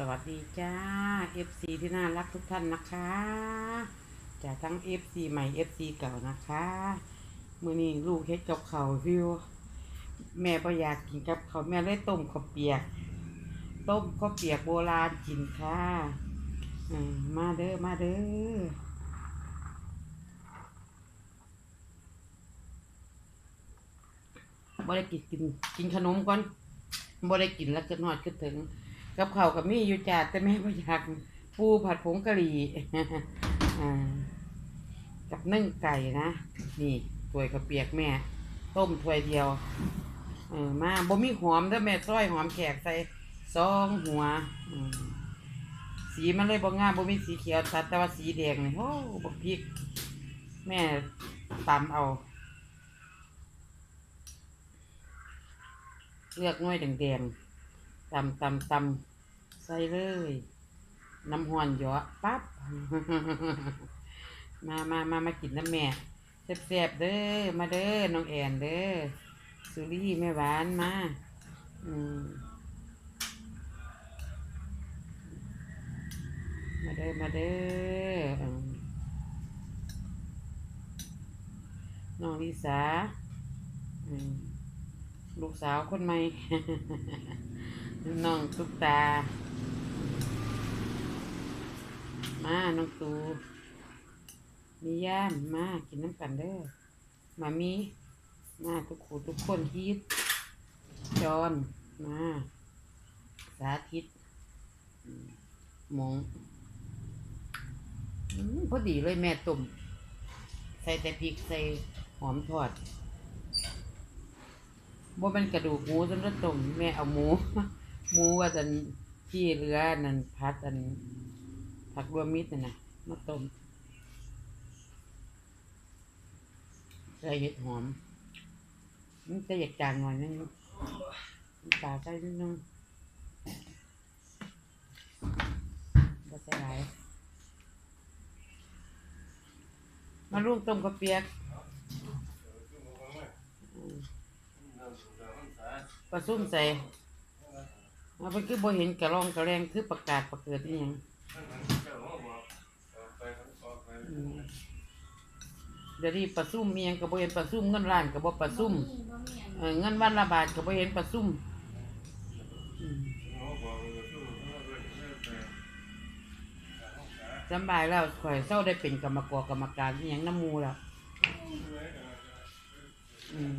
สวัสดีจ้า FC ที่น่ารักทุกท่านนะคะจากทั้ง FC ใหม่ FC เก่านะคะมื่อนี้ลูกเฮ็ดกับเขาวิว แม่ก็อยากกินกับเขาแม่เลยต้มข้าวเปียก ต้มข้าวเปียกโบราณกินค่ะมาเด้อมาเด้อบ่ได้กินกินกินขนมก่อนบ่ได้กินแล้วก็นอดก็ถึง กับเขากับมีอยู่จ้าแต่แม่บ่อยากปูผัดผงกะหรี่กับนึ่งไก่นะ นี่ถ้วยกระเปียกแม่ ต้มถ้วยเดียว เออมาบ่มีหอมเด้อแม่ซอยหอมแขกใส่ซองหัวสีมันเลยบ่งามบ่มีสีเขียวชัดแต่ว่าสีแดงนี่โอ้บักพริก แม่ตำเอา เลือกน้อยแดงๆตำตำตำ ใส่เลย น้ำหอนเหยอะปั๊บ มามามามากินน้ำแม่แซ่บๆเด้อ มาเด้อ น้องแอนเด้อ สุรี่แม่หวานมา อืมมาเด้อ มาเด้อ น้องลิสาลูกสาวคนใหม่ น้องตุ๊กตา มาน้องตูมีย่ามมากินน้ำกันเด้อมามีมาทุกคนทุกคนฮิตจอนมาสาธิตมหมองพอดีเลยแม่ตุ่มใส่แต่พริกใส่หอมทอดบ่เป็นกระดูกหมูสำหรับต้มแม่เอาหมูหมูว่าจันที่เหลือนั่นพัดอัน ผักรวมมิตรน่ะนะมาต้มใส่เห็ดหอมมันจะอยากจางหน่อยนึงน้ำตาใส่นิดนึงก็ใส่หลายมาลูกต้มกระเปียกปลาซุ่มใส่มาเป็นคือบ่เห็นกระรองกระแรงคือประกาศประเกิดนี่ยัง เดี๋ยวนี้ปลาซุ่มมีหยังก็บ่เห็นปลาซุ่มเงินล้านก็บ่ปลาซุ่มเออเงินวันละบาทก็บ่เห็นปลาซุ่มอืมสำบายแล้วข่อยเศร้าได้เป็นกรรมกรกรรมการอีหยังน้ำหมูแล้วอืม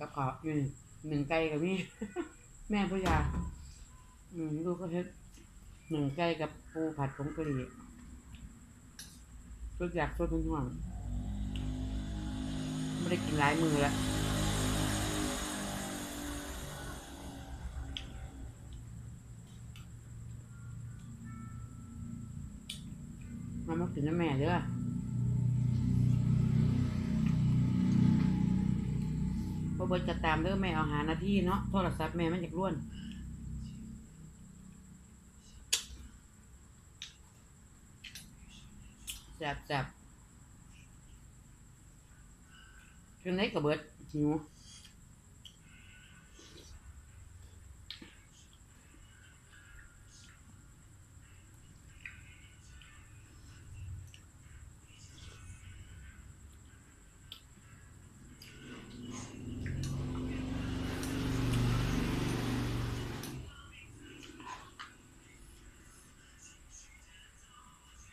กับข้าอยู่นี่หนึ่งไก่กับนี่แม่ผู้ยาอืมลูกก็เฮ็ดหนึ่งไก่กับปูผัดผงกะหรี่ก็อยากสดห่วงไม่ได้กินหลายมือแล้วมามากินน้ำแม่เด้อพอ เบิดจะตามเด้อแม่เอาหาหน้าที่เนาะโทรศัพท์แม่มันอยากล้วนจับจับคือไหนกับเบิดหิว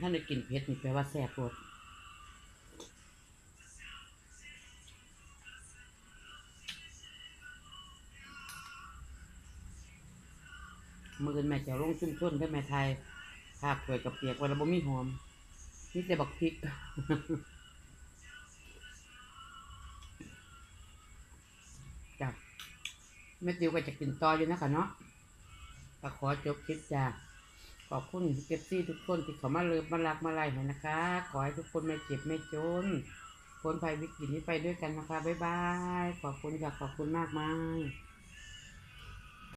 ถ้าได้กินเผ็ดนี่แปลว่าแซ่บปวดมืออนแม่จะลงชุ่มชนได้อแม่ไทยภาคถวยกับเปียกไวันละบ่มีหอมนี่แต่บักพริกจับแม่ติวก็จะกินต่ออยู่นะคะเนาะก็ขอจบคลิปจ้า ขอบคุณเก็บซี่ทุกคนที่เขามาเลิฟมารักมาไล่ให้นะคะ ขอให้ทุกคนไม่เจ็บไม่จนพ้นภัยวิกฤตนี้ไปด้วยกันนะคะ บ๊ายบาย ขอบคุณค่ะขอบคุณมากมาย